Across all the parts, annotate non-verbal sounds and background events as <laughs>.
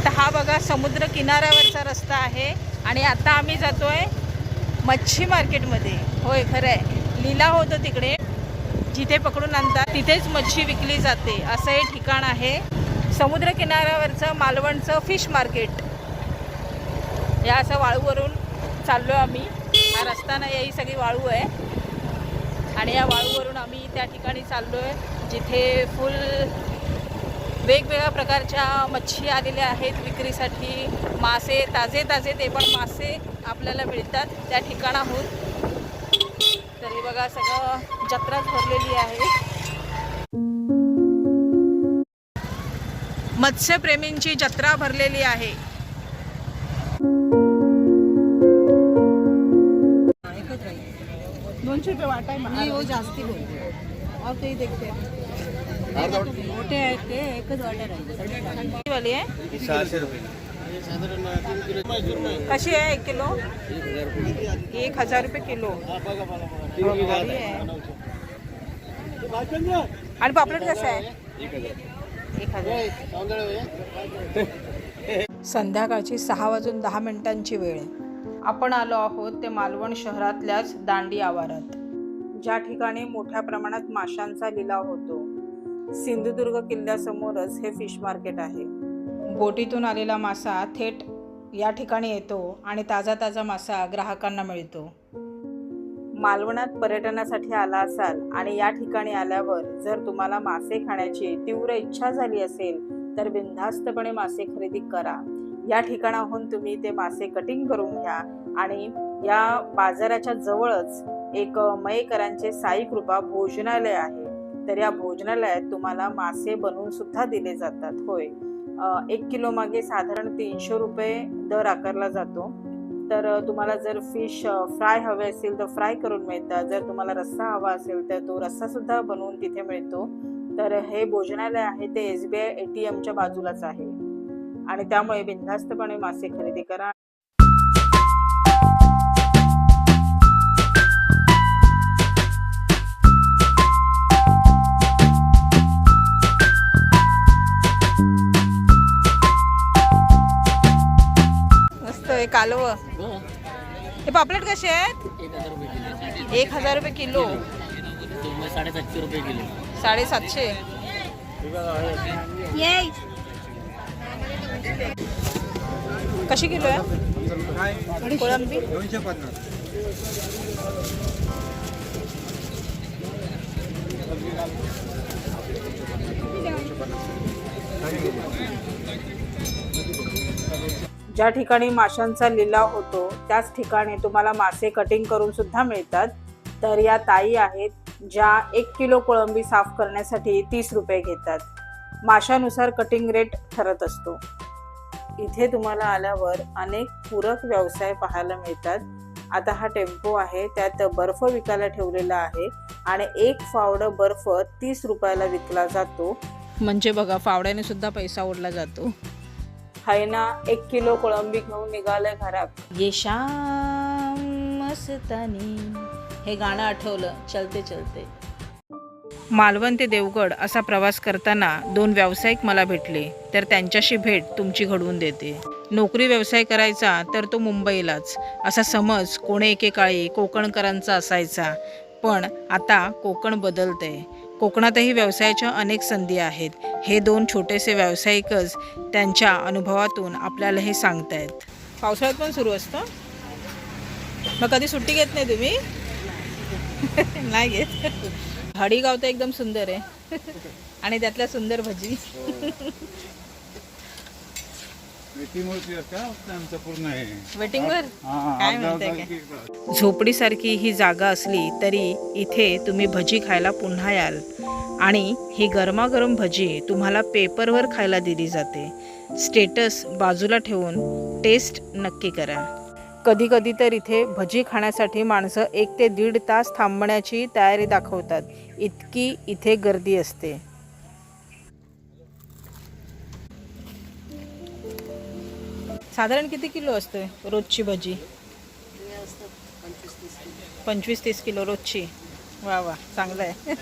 आता हा बघा समुद्र किनाऱ्यावरचा रस्ता आहे आणि आता आम्ही जातोय मच्छी मार्केटमध्ये. होय खरं आहे लिलाव होतो तिकडे. जिथे पकडून आणतात तिथेच मच्छी विकली जाते. असं हे ठिकाण आहे. समुद्र किनाऱ्यावरचं मालवणचं फिश मार्केट. या असं वाळूवरून चाललो आम्ही. हा रस्ता नाही ही सगळी वाळू आहे. आणि या वाळूवरून आम्ही त्या ठिकाणी चाललो आहे जिथे फुल वेगवेगळ्या प्रकारच्या मच्छी आलेल्या आहेत विक्रीसाठी. मासे ताजे ताजे ते पण मासे आपल्याला मिळतात त्या ठिकाणाहून. तरी बघा सगळं जत्राच भरलेली आहे. मत्स्यप्रेमींची जत्रा भरलेली आहे. दोनशे रुपये वाटा आहे हो जास्ती बोलते और ते देखते. मोठे आहेत ते एकच आहे. वाली आहे? सहाशे रुपये कशी आहे एक किलो? एक हजार रुपये किलो. आहे. आणि पापलेट कसं आहे? एक हजार. संध्याकाळची सहा वाजून दहा मिनिटांची वेळ आहे. आपण आलो आहोत ते मालवण शहरातल्याच दांडी आवारात. ज्या ठिकाणी मोठ्या प्रमाणात माशांचा लिलाव होतो सिंधुदुर्ग किल्ल्यासमोरच हे फिश मार्केट आहे. बोटीतून आलेला मासा थेट या ठिकाणी येतो आणि ताजा ताजा मासा ग्राहकांना मिळतो. मालवणात पर्यटनासाठी आला असाल आणि या ठिकाणी आल्यावर जर तुम्हाला मासे खाण्याची तीव्र इच्छा झाली असेल तर बिनधास्तपणे मासे खरेदी करा. या ठिकाणाहून तुम्ही ते मासे कटिंग करून घ्या आणि या बाजाराच्या जवळच एक मयेकरांचे साई कृपा भोजनालय आहे. तर या भोजनालयात तुम्हाला मासे बनवून सुद्धा दिले जातात. होय. एक किलो मागे साधारण तीनशे रुपये दर आकारला जातो. तर तुम्हाला जर फिश फ्राय हवे असेल तर फ्राय करून मिळतात जर तुम्हाला रस्सा हवा असेल तर तो रस्सा सुद्धा बनवून तिथे मिळतो. तर हे भोजनालय आहे ते S B I A T एमच्या बाजूलाच आहे. आणि त्यामुळे बिनधास्तपणे मासे खरेदी करा. कालव हे पापलेट कसे आहेत? एक हजार रुपये किलो. एक हजार रुपये किलो तो साडेसातशे. रुपये किलो साडेसातशे कशी किलो आहे? कोळंबी? दोनशे पन्नास. ज्या ठिकाणी माशांचा लिलाव होतो त्याच ठिकाणी तुम्हाला मासे कटिंग करून सुद्धा मिळतात. तर या ताई आहेत ज्या एक किलो कोळंबी साफ करण्यासाठी तीस रुपये घेतात. माशानुसार कटिंग रेट ठरत असतो. इथे तुम्हाला आल्यावर अनेक पूरक व्यवसाय पाहायला मिळतात. आता हा टेम्पो आहे त्यात बर्फ विकायला ठेवलेला आहे आणि एक फावडं बर्फ तीस रुपयाला विकला जातो. म्हणजे बघा फावड्याने सुद्धा पैसा ओढला जातो. हाय ना एक किलो कोळंबी घेऊन निघालंय घरात. ये शाम मस्तानी. हे गाणं आठवलं. चलते चलते. मालवण ते देवगड असा प्रवास करताना दोन व्यावसायिक मला भेटले. तर त्यांच्याशी भेट तुमची घडवून देते. नोकरी व्यवसाय करायचा तर तो मुंबईलाच. असा समज कोणे एकेकाळी कोकणकरांचा असायचा. पण आता कोकण बदलतंय. कोकणातही व्यवसायाच्या अनेक संधी आहेत. हे दोन छोटेसे व्यावसायिकच त्यांच्या अनुभवातून आपल्याला हे सांगतायत. पावसाळ्यात पण सुरू असतं? मग कधी सुट्टी घेत नाही तुम्ही? <laughs> नाही घेत. हडीगाव तर एकदम सुंदर आहे. <laughs> आणि त्यातल्या सुंदर भजी. <laughs> हा, काय म्हणते झोपडीसारखी ही जागा असली तरी इथे तुम्ही भजी खायला पुन्हा याल. आणि ही गरमागरम भजी तुम्हाला पेपरवर खायला दिली जाते. स्टेटस बाजूला ठेवून टेस्ट नक्की करा. कधी कधी तर इथे भजी खाण्यासाठी माणसं एक ते दीड तास थांबण्याची तयारी दाखवतात. इतकी इथे गर्दी असते. साधारण किती किलो असते रोजची भजी? पंचवीस तीस किलो. रोजची. वा वा चांगलं आहे.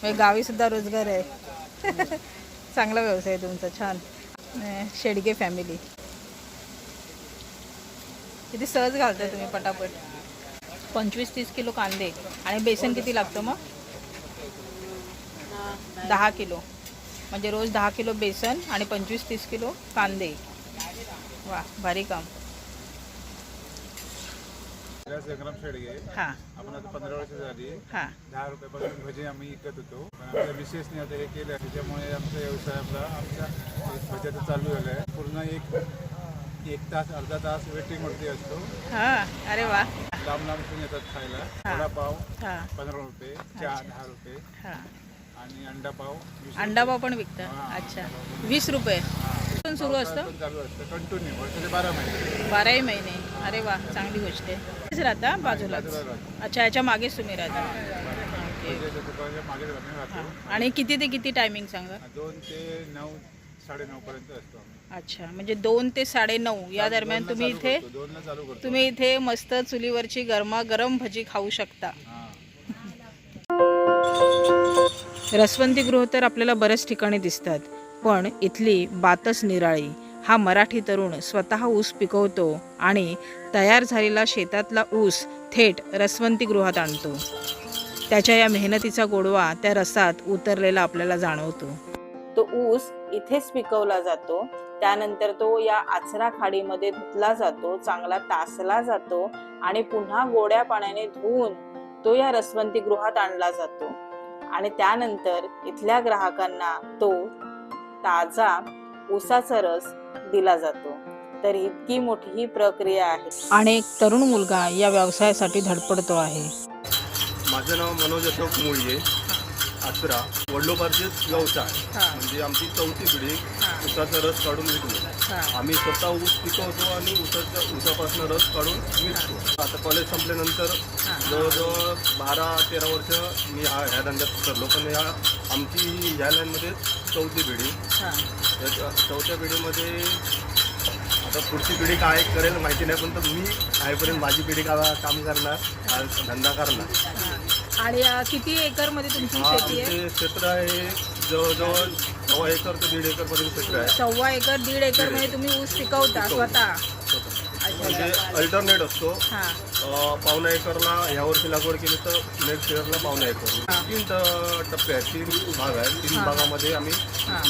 म्हणजे गावी सुद्धा रोजगार आहे. चांगला व्यवसाय आहे तुमचा छान. शेडगे फॅमिली किती सहज घालताय तुम्ही पटापट? पंचवीस तीस किलो कांदे. आणि बेसन किती लागतं मग? दहा किलो. म्हणजे रोज दहा किलो बेसन आणि पंचवीस तीस किलो कांदे. वा भारी काम. संग्राम शेडगे हां. आपण आता पंधरा वर्ष झाली हां दहा रुपयापासून भजी आम्ही विकत होतो पण आमच्या मिसेसने आता हे केलं त्याच्यामुळे आमच्या भज्याचं चालू झालं आहे पूर्ण एक एक तास अर्धा तास वेटिंग वरती असतो हां अरे वा लांब लांबून येतात खायला वडापाव हां. पंधरा रुपये चहा दहा रुपये हां. आणि अंडा पाव पण विकतात अच्छा. वीस रुपये सुरू असतं? कंटिन्यू बारा महिने. बाराही महिने. अरे वा चांगली गोष्ट आहे. तेच राहता बाजूलाच? बाजूला. अच्छा याच्या मागेच तुम्ही राहता. आणि किती ते किती टायमिंग सांगा? दोन ते नऊ साडेनऊ पर्यंत असतो आम्ही. अच्छा म्हणजे दोन ते साडे नऊ या दरम्यान तुम्ही इथे तुम्ही इथे मस्त चुलीवरची गरमा गरम भजी खाऊ शकता. रसवंती गृह तर आपल्याला बऱ्याच ठिकाणी दिसतात. पण इथली बातच निराळी. हा मराठी तरुण स्वतः ऊस पिकवतो आणि तयार झालेला शेतातला ऊस थेट रसवंतीगृहात आणतो. त्याच्या या मेहनतीचा गोडवा त्या रसात उतरलेला आपल्याला जाणवतो. तो ऊस इथेच पिकवला जातो. त्यानंतर तो या आचरा खाडीमध्ये धुतला जातो चांगला तासला जातो आणि पुन्हा गोड्या पाण्याने धुवून तो या रसवंती गृहात आणला जातो. आणि त्यानंतर इथल्या ग्राहकांना तो ताजा ऊसाचा रस दिला जातो. तर इतकी मोठी ही प्रक्रिया आहे. आणि एक तरुण मुलगा या व्यवसायासाठी धडपडतो आहे. माझं नाव मनोज अशोक मुळये आसरा वडलोबारचेच व्यवसाय. म्हणजे आमची चौथी पिढी ऊसाचा रस काढून विकतो. आम्ही स्वतः ऊस पिकवतो आणि ऊसाच्या ऊसापासून रस काढून विकतो. आता कॉलेज संपल्यानंतर जवळजवळ बारा तेरा वर्ष मी हा ह्या धंद्यात करलो पण या आमची ह्या लाईनमध्ये चौथी पिढी. चौथ्या पिढीमध्ये आता पुढची पिढी काय करेल माहिती नाही पण तर मी आहेपर्यंत माझी पिढी का काम करणार धंदा करणार. आणि अ, किती एकरमध्ये तुमची हा शेती आहे? आमचे क्षेत्र आहे जवळजवळ सव्वा एकर ते दीड एकर पर्यंत क्षेत्र आहे. सव्वा एकर दीड एकरमध्ये तुम्ही ऊस पिकवता. स्वतः? म्हणजे अल्टरनेट असतो. हा. पावणा एकरला ह्या वर्षी लागवड केली तर नेक्स्ट इयरला पावणा एकर तीन ट- टप्पे आहेत तीन भाग आहेत. तीन भागामध्ये आम्ही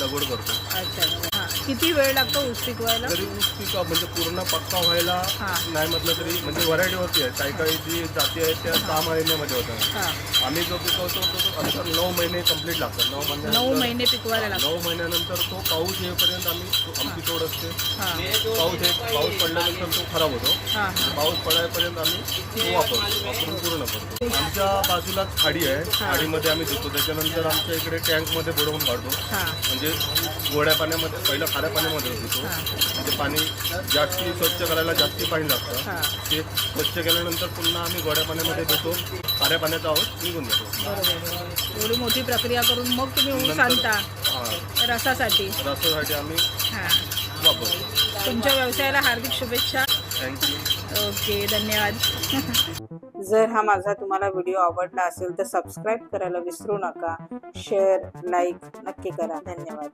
लागवड करतो. अच्छा. किती वेळ लागतो ऊस पिकवायला? तरी ऊस पिका म्हणजे पूर्ण पक्का व्हायला हा. नाही म्हटलं तरी म्हणजे व्हरायटीवरती आहे. काही काही जी जाती आहेत त्या सहा महिन्यामध्ये होतात. हा. आम्ही जो पिकवतो तो तो अंतर नऊ महिने कंप्लीट लागतात. नऊ नऊ महिन्यानंतर महिने पिकवायला लागतो नऊ महिन्यानंतर तो पाऊस येईपर्यंत आम्ही आमची तोड असते. हा. पाऊस एक पाऊस पडल्यानंतर तो खराब होतो. हा हा. पाऊस पडायपर्यंत आम्ही तो वापरतो वापरून पूर्ण करतो. आमच्या बाजूलाच खाडी आहे. खाडीमध्ये आम्ही धुतो त्याच्यानंतर आमच्या इकडे टँकमध्ये बुडवून काढतो. हा. म्हणजे गोड्या पाण्यामध्ये पहिलं खाऱ्या पाण्यामध्ये धुतो म्हणजे पाणी जास्ती स्वच्छ करायला जास्ती पाणी लागतं. ते स्वच्छ केल्यानंतर पुन्हा आम्ही गोड्या पाण्यामध्ये धुतो खाऱ्या पाण्याचा आहोत निघून बरोबर. एवढी मोठी प्रक्रिया करून मग तुम्ही ऊस आणता. रसासाठी. रसासाठी आम्ही वापरतो. तुमच्या व्यवसायाला हार्दिक शुभेच्छा. थँक्यू ओके धन्यवाद. जर हा माझा तुम्हाला व्हिडिओ आवडला असेल तर सबस्क्राईब करायला विसरू नका. शेअर लाईक नक्की करा. धन्यवाद.